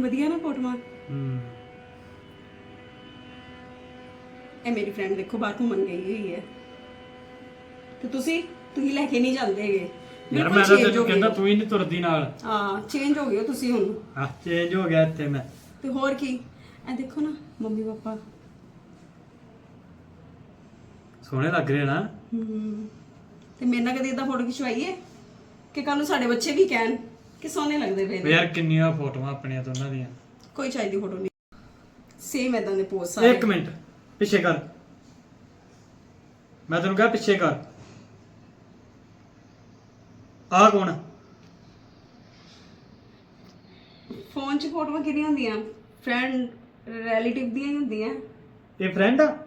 ਵਧੀਆ ਨਾ ਫੋਟੋਆਂ? ਹੂੰ। ਇਹ ਮੇਰੀ ਫਰੈਂਡ ਦੇਖੋ ਬਾਹਰ ਘੁੰਮਣ ਗਈ ਹੋਈ ਹੈ। ਤੇ ਤੁਸੀਂ ਤੁਸੀਂ ਲੈ ਕੇ ਨਹੀਂ ਜਾਂਦੇ ਹੈਗੇ। ਯਾਰ ਮੈਂ ਤਾਂ ਤੈਨੂੰ ਹੋ ਕਹਿੰਦਾ ਹੋ। ਤੂੰ ਹੀ ਨਹੀਂ ਤੁਰਦੀ ਨਾਲ। ਹਾਂ ਚੇਂਜ ਹੋ ਗਏ ਹੋ ਤੁਸੀਂ ਹੁਣ। ਹਾਂ ਚੇਂਜ ਹੋ ਗਿਆ ਇੱਥੇ ਮੈਂ। ਤੇ ਹੋਰ ਕੀ? ਇਹ ਦੇਖੋ ਨਾ ਮੰਮੀ ਪਾਪਾ। ਸੋਹਣੇ ਲੱਗ ਰਹੇ ਨਾ। ਹਮ, ਤੇ ਮੇਰੇ ਨਾਲ ਕਦੇ ਇਦਾਂ ਫੋਟੋ ਖਿਚਵਾਈਏ? ਕਿ ਕੱਲ ਨੂੰ ਸਾਡੇ ਬੱਚੇ ਵੀ ਕਹਿਣ। ਕਿ ਸੋਹਣੇ ਲੱਗਦੇ ਪਏ ਨੇ। ਯਾਰ ਕਿੰਨੀਆਂ ਫੋਟੋਆਂ ਆਪਣੀਆਂ ਦੋਨਾਂ ਦੀਆਂ। ਕੋਈ ਚਾਹੀਦੀ ਫੋਟੋ ਨਹੀਂ। ਸੇਮ ਇਦਾਂ ਦੇ ਪੋਜ਼ ਸਾਰੇ। ਇੱਕ ਮਿੰਟ ਪਿੱਛੇ ਕਰ। ਮੈਂ ਤੈਨੂੰ ਕਿਹਾ ਪਿੱਛੇ ਕਰ। ਆਹ ਕੌਣ? ਫੋਨ 'ਚ ਫੋਟੋਆਂ ਕਿਹੜੀਆਂ ਹੁੰਦੀਆਂ? ਫਰੈਂਡ ਰਿਲੇਟਿਵ ਦੀਆਂ ਹੀ ਹੁੰਦੀਆਂ। ਇਹ ਫਰੈਂਡ ਆ?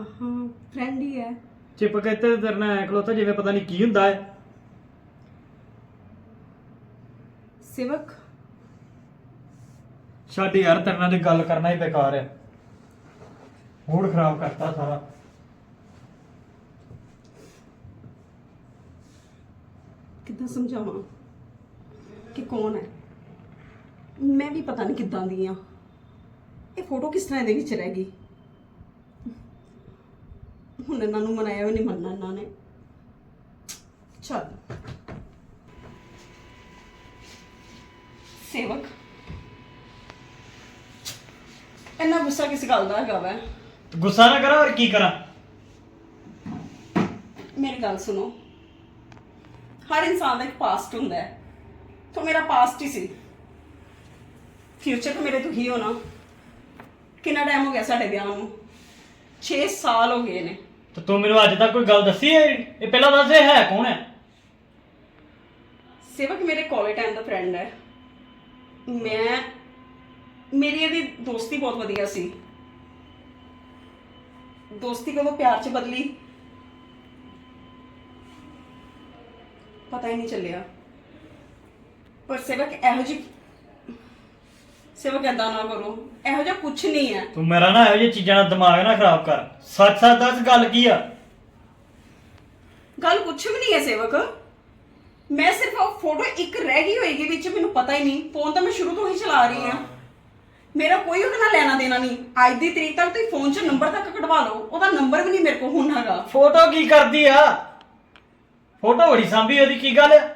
ਹਾਂ ਫਰੈਂਡ ਹੀ ਹੈ। ਚਿਪਕ ਕੇ ਤੇ ਤੇਰੇ ਨਾਲ ਐ ਖਲੋਤਾ ਜਿਵੇਂ ਪਤਾ ਨਹੀਂ ਕੀ ਹੁੰਦਾ ਹੈ। ਸੇਵਕ? ਛੱਡ ਯਾਰ ਤੇਰੇ ਨਾਲ ਤੇ ਗੱਲ ਕਰਨਾ ਹੀ ਬੇਕਾਰ ਹੈ ਮੂਡ ਖਰਾਬ ਕਰਤਾ ਸਾਰਾ। ਕਿੱਦਾਂ ਸਮਝਾਵਾਂ ਕਿ ਕੌਣ ਹੈ? ਮੈਂ ਵੀ ਪਤਾ ਨਹੀਂ ਕਿੱਦਾਂ ਦੀ ਆ। ਇਹ ਫੋਟੋ ਕਿਸ ਤਰ੍ਹਾਂ ਇਹਦੇ ਵਿੱਚ ਰਹਿ ਗਈ? ਹੁਣ ਇਹਨਾਂ ਨੂੰ ਮਨਾਇਆ ਵੀ ਨਹੀਂ ਮੰਨਣਾ ਇਹਨਾਂ ਨੇ। ਚੱਲ। ਸੇਵਕ। ਇੰਨਾ ਗੁੱਸਾ ਕਿਸ ਗੱਲ ਦਾ ਹੈਗਾ ਵੈ? ਗੁੱਸਾ ਨਾ ਕਰਾਂ ਹੋਰ ਕੀ ਕਰਾਂ? ਮੇਰੀ ਗੱਲ ਸੁਣੋ। ਹਰ ਇਨਸਾਨ ਦਾ ਇੱਕ ਪਾਸਟ ਹੁੰਦਾ ਹੈ। ਤਾਂ ਮੇਰਾ ਪਾਸਟ ਹੀ ਸੀ। ਫਿਊਚਰ ਤਾਂ ਮੇਰੇ ਤੋਂ ਹੀ ਹੋਣਾ ਕਿੰਨਾ ਟਾਈਮ ਹੋ ਗਿਆ ਸਾਡੇ ਵਿਆਹ ਨੂੰ? 6 ਸਾਲ ਹੋ ਗਏ ਨੇ। ਤੇ ਤੂੰ ਮੈਨੂੰ ਅੱਜ ਤੱਕ ਕੋਈ ਗੱਲ ਦੱਸੀ ਹੈ? ਇਹ ਪਹਿਲਾਂ ਦੱਸ ਇਹ ਹੈ ਕੌਣ ਹੈ? ਸੇਵਕ ਮੇਰੇ ਕਾਲਜ ਟਾਈਮ ਦਾ ਫਰੈਂਡ ਹੈ। ਮੈਂ ਮੇਰੀ ਇਹਦੀ ਦੋਸਤੀ ਬਹੁਤ ਵਧੀਆ ਸੀ। ਦੋਸਤੀ ਕਦੋਂ ਪਿਆਰ ਚ ਬਦਲੀ? ਪਤਾ ਹੀ ਨਹੀਂ ਚੱਲਿਆ। ਪਰ ਸੇਵਕ ਇਹੋ ਜਿਹੀ ਸੇਵਕ ਏਦਾਂ ਨਾ ਕਰੋ। ਇਹੋ ਜਿਹਾ ਕੁਝ ਨਹੀਂ ਹੈ। ਤੂੰ ਮੇਰਾ ਨਾ ਇਹੋ ਜਿਹੀ ਚੀਜ਼ਾਂ ਨਾਲ ਦਿਮਾਗ ਨਾ ਖਰਾਬ ਕਰ। ਸੱਚ ਸੱਚ ਦੱਸ ਗੱਲ ਕੀ ਆ? ਗੱਲ ਕੁਝ ਵੀ ਨਹੀਂ ਹੈ ਸੇਵਕ। ਮੈਂ ਸਿਰਫ ਫੋਟੋ ਇੱਕ ਰਹਿ ਗਈ ਹੋਏਗੀ ਵਿੱਚ ਮੈਨੂੰ ਪਤਾ ਹੀ ਨਹੀਂ। ਫੋਨ ਤਾਂ ਮੈਂ ਸ਼ੁਰੂ ਤੋਂ ਹੀ ਚਲਾ ਰਹੀ ਹਾਂ। ਮੇਰਾ ਕੋਈ ਉਹਦੇ ਨਾਲ ਲੈਣਾ ਦੇਣਾ ਨਹੀਂ। ਅੱਜ ਦੀ ਤਰੀਕ ਤੱਕ ਤੁਸੀਂ ਫੋਨ 'ਚ ਨੰਬਰ ਤੱਕ ਕਢਵਾ ਲਓ। ਉਹਦਾ ਨੰਬਰ ਵੀ ਨਹੀਂ ਮੇਰੇ ਕੋਲ ਹੁਣ ਹੈਗਾ। ਫੋਟੋ ਕੀ ਕਰਦੀ ਆ? ਫੋਟੋ ਬੜੀ ਸਾਂਭੀ ਉਹਦੀ ਕੀ ਗੱਲ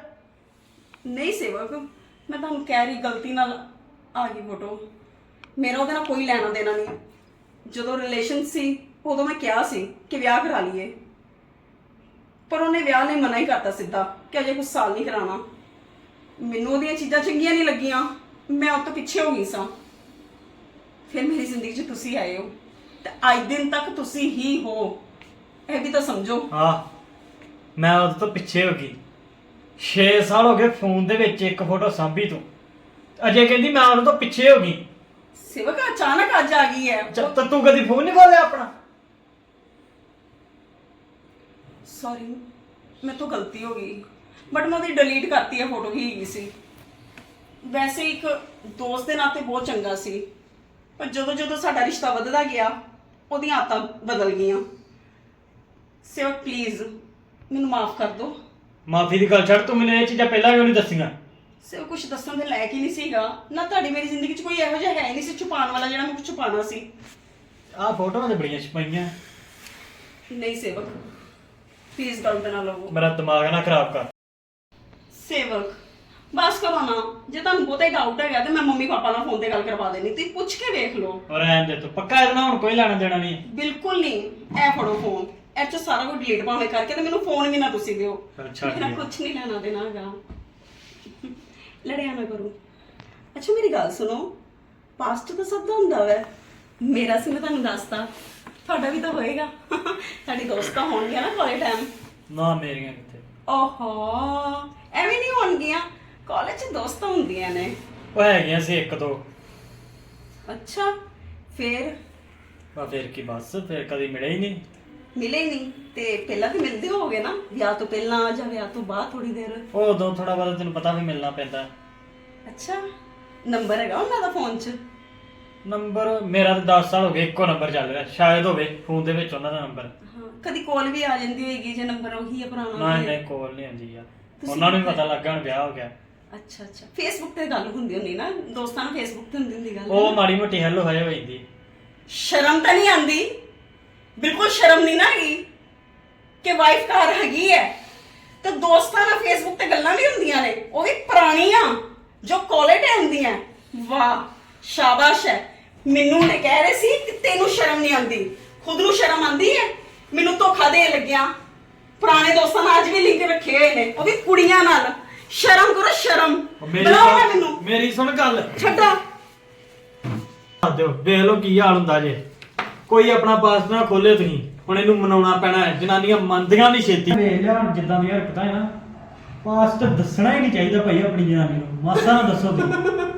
ਨਹੀਂ ਸੇਵਕ ਮੈਂ ਤੁਹਾਨੂੰ ਕਹਿ ਰਹੀ ਗਲਤੀ ਨਾਲ ਆ ਗਈ ਫੋਟੋ। ਮੇਰਾ ਉਹਦੇ ਨਾਲ ਕੋਈ ਲੈਣਾ ਦੇਣਾ ਨਹੀਂ। ਜਦੋਂ ਰਿਲੇਸ਼ਨ ਸੀ ਉਦੋਂ ਮੈਂ ਕਿਹਾ ਸੀ ਕਿ ਵਿਆਹ ਕਰਾ ਲਈਏ। ਪਰ ਉਹਨੇ ਵਿਆਹ ਲਈ ਮਨਾ ਹੀ ਕਰਤਾ ਸਿੱਧਾ ਕਿ ਅਜੇ ਕੁਝ ਸਾਲ ਨਹੀਂ ਕਰਾਉਣਾ। ਮੈਨੂੰ ਉਹਦੀਆਂ ਚੀਜ਼ਾਂ ਚੰਗੀਆਂ ਨਹੀਂ ਲੱਗੀਆਂ। ਮੈਂ ਉਹ ਤੋਂ ਪਿੱਛੇ ਹੋ ਗਈ ਸਾਂ। ਫਿਰ ਮੇਰੀ ਜ਼ਿੰਦਗੀ 'ਚ ਤੁਸੀਂ ਆਏ ਹੋ। ਤੇ ਅੱਜ ਦਿਨ ਤੱਕ ਤੁਸੀਂ ਹੀ ਹੋ। ਇਹ ਵੀ ਤਾਂ ਸਮਝੋ। ਹਾਂ ਮੈਂ ਉਹਦੇ ਤੋਂ ਪਿੱਛੇ ਹੋ ਗਈ। 6 ਸਾਲ ਹੋ ਗਏ ਫੋਨ ਦੇ ਵਿੱਚ ਇੱਕ ਫੋਟੋ ਸਾਂਭੀ ਤੂੰ। ਅਜੇ ਕਹਿੰਦੀ ਮੈਂ ਉਹਦੇ ਤੋਂ ਪਿੱਛੇ ਹੋ ਗਈ। ਸੇਵਕ ਅਚਾਨਕ ਅੱਜ ਆ ਗਈ ਹੈ। ਜਦ ਤੱਕ ਤੂੰ ਕਦੀ ਫੋਨ ਨਹੀਂ ਖੋਲਿਆ ਆਪਣਾ। ਸੌਰੀ ਮੇਰੇ ਤੋਂ ਗਲਤੀ ਹੋ ਗਈ। ਬਟ ਮੈਂ ਉਹਦੀ ਡਿਲੀਟ ਕਰਤੀ ਹੈ ਫੋਟੋ ਹੀ ਹੈਗੀ ਸੀ। ਵੈਸੇ ਇੱਕ ਦੋਸਤ ਦੇ ਨਾਤੇ ਬਹੁਤ ਚੰਗਾ ਸੀ। ਪਰ ਜਦੋਂ ਜਦੋਂ ਸਾਡਾ ਰਿਸ਼ਤਾ ਵੱਧਦਾ ਗਿਆ ਉਹਦੀਆਂ ਆਦਤਾਂ ਬਦਲ ਗਈਆਂ। ਸੇਵਕ ਪਲੀਜ਼ ਮੈਨੂੰ ਮਾਫ ਕਰ ਦਿਓ ਮਾਫੀ ਦੀ ਗੱਲ ਛੱਡ ਤੂੰ ਮੈਨੂੰ ਇਹ ਚੀਜ਼ਾਂ ਪਹਿਲਾਂ ਕਿਉਂ ਨਹੀਂ ਦੱਸੀਆਂ। ਸੇਵਕ ਕੁਝ ਦੱਸਣ ਦੇ ਲਾਇਕ ਹੀ ਨਹੀਂ ਸੀਗਾ। ਨਾ ਤੁਹਾਡੀ ਮੇਰੀ ਜ਼ਿੰਦਗੀ 'ਚ ਕੋਈ ਇਹੋ ਜਿਹਾ ਹੈ ਹੀ ਨਹੀਂ ਸੀ ਛੁਪਾਉਣ ਵਾਲਾ ਜਿਹੜਾ ਮੈਂ ਕੁਝ ਛੁਪਾਉਣਾ ਸੀ। ਆਹ ਫੋਟੋਆਂ ਤੇ ਬੜੀਆਂ ਛਪਾਈਆਂ। ਨਹੀਂ ਸੇਵਕ ਪਲੀਜ਼ ਗਲਤ ਨਾ ਲਵੋ। ਮੇਰਾ ਦਿਮਾਗ ਨਾ ਖਰਾਬ ਕਰ। ਸੇਵਕ। ਬਸ ਕਰੋ ਨਾ ਜੇ ਤੁਹਾਨੂੰ ਬਹੁਤਾ ਹੀ ਡਾਊਟ ਹੈਗਾ ਤੇ ਮੈਂ ਮੰਮੀ ਪਾਪਾ ਨਾਲ ਫੋਨ ਤੇ ਗੱਲ ਕਰਵਾ ਦੇਣੀ ਤੁਸੀਂ ਪੁੱਛ ਕੇ ਵੇਖ ਲਓ। ਔਰ ਐਂ ਦੇ ਤੂੰ ਪੱਕਾ ਇਹਦੇ ਨਾਲ ਹੁਣ ਕੋਈ ਲੈਣਾ ਦੇਣਾ ਨਹੀਂ ਬਿਲਕੁਲ ਨਹੀਂ। ਇਹ ਫੜੋ ਫੋਨ ਇਹ ਚ ਸਾਰਾ ਕੁਝ ਡਿਲੀਟ ਭਾਵੇਂ ਕਰਕੇ ਤੇ ਮੈਨੂੰ ਫੋਨ ਵੀ ਨਾ ਤੁਸੀਂ ਦਿਓ। ਫਿਰ ਛੱਡ ਮੇਰਾ। ਕੁਝ ਨਹੀਂ ਲੈਣਾ ਦੇਣਾ ਹੈਗਾ। ਲੜਿਆ ਨਾ ਕਰੋ। ਅੱਛਾ ਮੇਰੀ ਗੱਲ ਸੁਣੋ। ਪਾਸਟ ਤਾਂ ਸਭ ਦਾ ਹੁੰਦਾ ਵੈ। ਮੇਰਾ ਸੀ ਮੈਂ ਤੁਹਾਨੂੰ ਦੱਸਤਾ। ਤੁਹਾਡਾ ਵੀ ਤਾਂ ਹੋਏਗਾ। ਤੁਹਾਡੀ ਦੋਸਤਾਂ ਹੋਣਗੀਆਂ ਨਾ ਕਾਲਜ ਟਾਈਮ ਨਾ ਮੇਰੀਆਂ ਕਿੱਥੇ? ਓਹੋ ਐਵੇਂ ਨਹੀਂ ਹੋਣਗੀਆਂ। ਕਾਲਜ 'ਚ ਦੋਸਤਾਂ ਹੁੰਦੀਆਂ ਨੇ। ਉਹ ਹੈਗੀਆਂ ਸੀ ਇੱਕ ਦੋ। ਅੱਛਾ ਫੇਰ? ਬਾ ਫਿਰ ਕੀ ਬਸ ਫਿਰ ਕਦੀ ਮਿਲੇ ਹੀ ਨਹੀਂ। ਮਿਲੇ ਨਹੀਂ ਤੇ ਪਹਿਲਾਂ ਤੇ ਮਿਲਦੇ ਹੋਗੇ ਨਾ? ਵਿਆਹ ਤੋਂ ਪਹਿਲਾਂ ਜਾਂ ਵਿਆਹ ਤੋਂ ਬਾਅਦ ਥੋੜੀ ਦੇਰ? ਉਹ ਉਦੋਂ ਥੋੜਾ ਬਹੁਤਾ ਤੈਨੂੰ ਪਤਾ ਵੀ ਮਿਲਣਾ ਪੈਂਦਾ। ਅੱਛਾ ਨੰਬਰ ਹੈਗਾ ਉਹਨਾਂ ਦਾ ਫੋਨ 'ਚ? ਨੰਬਰ ਮੇਰਾ ਤਾਂ 10 ਸਾਲ ਹੋ ਗਏ ਇੱਕੋ ਨੰਬਰ ਚੱਲ ਰਿਹਾ ਸ਼ਾਇਦ ਹੋਵੇ ਫੋਨ ਦੇ ਵਿੱਚ ਉਹਨਾਂ ਦਾ ਨੰਬਰ। ਹਾਂ ਕਦੀ ਕਾਲ ਵੀ ਆ ਜਾਂਦੀ ਹੋਏਗੀ ਜੇ ਨੰਬਰ ਉਹੀ ਹੈ ਪੁਰਾਣਾ ਨਾ ਉਹੀ ਹੈ। ਨਹੀਂ ਕੋਲ ਨਹੀਂ ਆਉਂਦੀ ਯਾਰ। ਉਹਨਾਂ ਨੂੰ ਵੀ ਪਤਾ ਲੱਗਾ ਹੁਣ ਵਿਆਹ ਹੋ ਗਿਆ। ਅੱਛਾ ਅੱਛਾ। ਫੇਸਬੁੱਕ ਤੇ ਗੱਲ ਹੁੰਦੀ ਹੁੰਦੀ ਨਾ ਦੋਸਤਾਂ ਨਾਲ ਫੇਸਬੁੱਕ ਤੇ ਹੁੰਦੀ ਹੁੰਦੀ ਗੱਲ। ਉਹ ਮਾੜੀ ਮੋਟੀ ਹੈਲੋ ਹਾਏ ਹੋ ਜਾਂਦੀ। ਸ਼ਰਮ ਤਾਂ ਨਹੀਂ ਆਂਦੀ ਬਿਲਕੁਲ ਸ਼ਰਮ ਨਹੀਂ ਨਾ ਹੈਗੀ ਕਿ ਵਾਈਫ ਘਰ ਹੈਗੀ ਹੈ। ਤੇ ਦੋਸਤਾਂ ਨਾਲ ਫੇਸਬੁੱਕ ਤੇ ਗੱਲਾਂ ਵੀ ਹੁੰਦੀਆਂ ਨੇ ਉਹ ਵੀ ਪੁਰਾਣੀਆਂ ਜੋ ਕਾਲਜ ਤੇ ਹੁੰਦੀਆਂ ਵਾਹ। ਸ਼ਾਬਾਸ਼ ਹੈ। ਮੈਨੂੰ ਨੇ ਕਹਿ ਰਹੇ ਸੀ ਕਿ ਤੈਨੂੰ ਸ਼ਰਮ ਨਹੀਂ ਆਂਦੀ ਖੁਦ ਨੂੰ ਸ਼ਰਮ ਆਂਦੀ ਹੈ? ਮੈਨੂੰ ਧੋਖਾ ਦੇ ਲੱਗਿਆ। ਪੁਰਾਣੇ ਦੋਸਤਾਂ ਨਾਲ ਅੱਜ ਵੀ ਲਿੰਕ ਰੱਖੇ ਹੋਏ ਨੇ। ਉਹ ਵੀ ਕੁੜੀਆਂ ਨਾਲ। ਸ਼ਰਮ ਕਰੋ ਸ਼ਰਮ। ਮੇਰੀ ਨਾ ਸੁਣ- ਮੈਨੂੰ। ਮੇਰੀ ਸੁਣ ਗੱਲ। ਛੱਡੋ। ਦਿਓ ਵੇਖ ਲਓ ਕੀ ਹਾਲ ਹੁੰਦਾ ਜੇ। ਕੋਈ ਆਪਣਾ ਪਾਸ ਨਾ ਖੋਲੇ ਤੁਸੀਂ। ਹੁਣ ਇਹਨੂੰ ਮਨਾਉਣਾ ਪੈਣਾ ਹੈ। ਜਨਾਨੀਆਂ ਮੰਨਦੀਆਂ ਨਹੀਂ ਛੇਤੀ। ਵੇਖ ਲਿਆ ਹੁਣ ਜਿੱਦਾਂ ਦੀਆਂ ਹਰਕਤਾਂ ਹੈ ਨਾ ਪਾਸਟ ਦੱਸਣਾ ਹੀ ਨਹੀਂ ਚਾਹੀਦਾ ਭਾਈ ਆਪਣੀ ਜਨਾਨੀ ਨੂੰ। ਮਾਸਾ ਨਾ ਦੱਸੋ ਤੁਸੀਂ।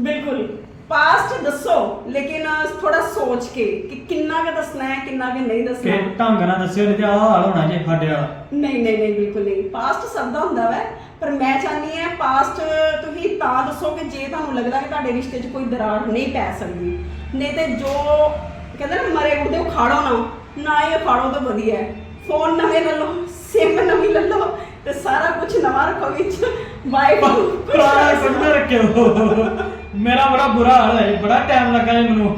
ਬਿਲਕੁਲ। ਪਾਸਟ ਦੱਸੋ ਲੇਕਿਨ ਥੋੜਾ ਸੋਚ ਕੇ ਕਿ ਕਿੰਨਾ ਕੁ ਦੱਸਣਾ ਹੈ ਕਿੰਨਾ ਕੁ ਨਹੀਂ ਦੱਸਣਾ। ਕਿ ਢੰਗ ਨਾਲ ਦੱਸਿਓ ਨਹੀਂ ਤੇ ਆਹ ਹਾਲ ਹੋਣਾ ਜੇ ਸਾਡੇ ਵਾਲਾ। ਨਹੀਂ ਨਹੀਂ ਨਹੀਂ ਬਿਲਕੁਲ ਨਹੀਂ। ਪਾਸਟ ਸਭ ਦਾ ਹੁੰਦਾ ਵੈ ਪਰ ਮੈਂ ਚਾਹਨੀ ਹੈ ਪਾਸਟ ਤੁਸੀਂ ਤਾਂ ਦੱਸੋ ਕਿ ਜੇ ਤੁਹਾਨੂੰ ਲੱਗਦਾ ਕਿ ਤੁਹਾਡੇ ਰਿਸ਼ਤੇ 'ਚ ਕੋਈ ਦਰਾਰ ਨਹੀਂ ਪੈ ਸਕਦੀ ਨਹੀਂ ਤੇ ਜੋ ਕਹਿੰਦੇ ਨਾ ਮਰੇ ਮੁਰਦੇ ਉਖਾੜੋ ਨਾ ਨਾ ਹੀ ਉਖਾੜੋ ਤਾਂ ਵਧੀਆ ਹੈ। ਫੋਨ ਨਵੇਂ ਲੈ ਲਓ ਸਿਮ ਨਵੀਂ ਲੈ ਲਓ ਤੇ ਸਾਰਾ ਕੁਝ ਨਵਾਂ ਰੱਖੋ ਵਿੱਚ। ਵਾਈਫਾਈ ਪੁਰਾਣਾ ਕੱਢ ਰੱਖਿਓ। ਮੇਰਾ ਬੜਾ ਬੁਰਾ ਹਾਲ ਹੈ ਬੜਾ ਟਾਈਮ ਲੱਗਾ ਜੀ ਮੈਨੂੰ।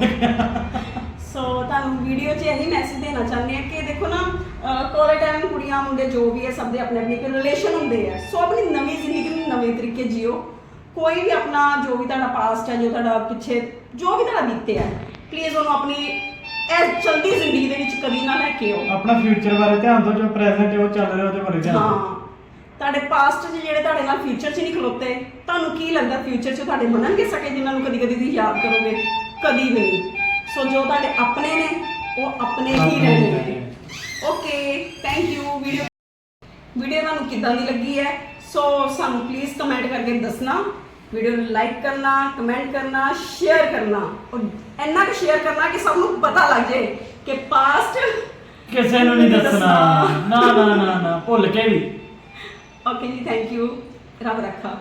ਸੋ ਤੁਹਾਨੂੰ ਵੀਡੀਓ 'ਚ ਇਹੀ ਮੈਸੇਜ ਦੇਣਾ ਚਾਹੁੰਦੇ ਆ ਕਿ ਦੇਖੋ ਨਾ ਕਾਲਜ ਟਾਈਮ ਕੁੜੀਆਂ ਮੁੰਡੇ ਜੋ ਵੀ ਹੈ ਸਭ ਦੇ ਆਪਣੇ ਆਪਣੇ ਇੱਕ ਰਿਲੇਸ਼ਨ ਹੁੰਦੇ ਆ। ਸੋ ਆਪਣੀ ਨਵੀਂ ਜ਼ਿੰਦਗੀ ਨੂੰ ਨਵੇਂ ਤਰੀਕੇ ਜੀਓ। ਕੋਈ ਵੀ ਆਪਣਾ ਜੋ ਵੀ ਤੁਹਾਡਾ ਪਾਸਟ ਹੈ ਜੋ ਤੁਹਾਡਾ ਪਿੱਛੇ ਜੋ ਵੀ ਤੁਹਾਡਾ ਬੀਤਿਆ ਪਲੀਜ਼ ਉਹਨੂੰ ਆਪਣੀ ਇਹ ਚਲਦੀ ਜ਼ਿੰਦਗੀ ਦੇ ਵਿੱਚ ਕਦੀ ਨਾ ਲੈ ਕੇ ਆਓ। ਆਪਣਾ ਫਿਊਚਰ ਬਾਰੇ ਧਿਆਨ ਦਿਓ ਜੋ ਪ੍ਰੈਜ਼ੈਂਟ ਉਹ ਚੱਲ ਰਿਹਾ ਉਹਦੇ ਬਾਰੇ ਧਿਆਨ ਦਿਓ। ਹਾਂ। ਤੁਹਾਡੇ ਪਾਸਟ 'ਚ ਜਿਹੜੇ ਤੁਹਾਡੇ ਨਾਲ ਫਿਊਚਰ 'ਚ ਨਹੀਂ ਖਲੋਤੇ ਤੁਹਾਨੂੰ ਕੀ ਲੱਗਦਾ ਫਿਊਚਰ 'ਚ ਤੁਹਾਡੇ ਬਣਨਗੇ ਸਕੇ ਜਿਨ੍ਹਾਂ ਨੂੰ ਕਦੀ ਕਦੀ ਤੁਸੀਂ ਯਾਦ ਕਰੋਗੇ? ਕਦੀ ਵੀ ਨਹੀਂ। ਸੋ ਜੋ ਤੁਹਾਡੇ ਆਪਣੇ ਨੇ ਉਹ ਆਪਣੇ ਹੀ ਰਹਿਣਗੇ। Okay thank you video video ਤੁਹਾਨੂੰ ਕਿੱਦਾਂ ਦੀ ਲੱਗੀ ਹੈ? ਸੋ ਸਾਨੂੰ ਪਲੀਜ਼ ਕਮੈਂਟ ਕਰਕੇ ਦੱਸਣਾ। ਵੀਡੀਓ ਨੂੰ ਲਾਈਕ ਕਰਨਾ ਕਮੈਂਟ ਕਰਨਾ ਸ਼ੇਅਰ ਕਰਨਾ। ਔਰ ਇੰਨਾ ਕੁ ਸ਼ੇਅਰ ਕਰਨਾ ਕਿ ਸਭ ਨੂੰ ਪਤਾ ਲੱਗ ਜਾਏ ਕਿ ਪਾਸਟ ਕਿਸੇ ਨੂੰ ਨਹੀਂ ਦੱਸਣਾ। ਨਾ ਨਾ ਨਾ ਨਾ। ਭੁੱਲ ਕੇ ਵੀ। ਓਕੇ ਜੀ ਥੈਂਕ ਯੂ ਰੱਬ ਰੱਖਾ